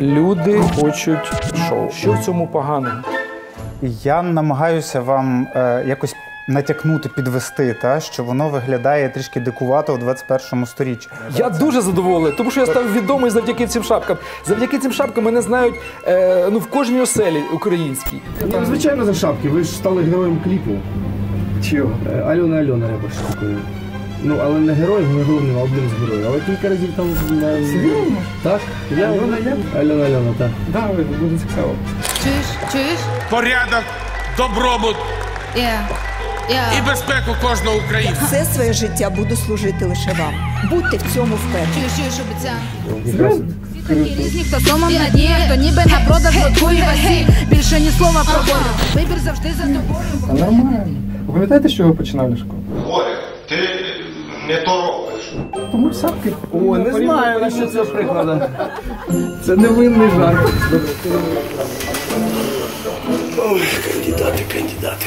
Люди хочуть шоу. Що в цьому поганого? Я намагаюся вам е, якось натякнути, підвести, та, що воно виглядає трішки дикувато у 21 сторіччі. Я дуже задоволений, тому що я став відомий завдяки цим шапкам. Завдяки цим шапкам мене знають е, ну, в кожній оселі українській. Ну, звичайно, за шапки. Ви ж стали героєм кліпу. Чого? Е, Альона Альона Ребаш такою. Ну, але не героєм, не головним, а одним з героїв. Але кілька разів там на... Серйозно? Так? Я... Альона Альона? Альона Альона, так. Да, буде цікаво. Чуєш? Чуєш? порядок, добробут Я. Я. і безпеку кожного українця. Все своє життя буду служити лише вам. Будьте в цьому впевнені. Чуєш, чуєш, обіцяю. Якраз різні, хто сомом на дні, хто ніби на продаж готує васі. Більше ні слова про волю. Вибір завжди за тобою. А нормально. Ви пам'ятаєте, з чого починали школу? Боря, ти не то робиш. Тому сапки. О, не знаю, на що це приклада. Це невинний жарт. Кандидати, кандидати.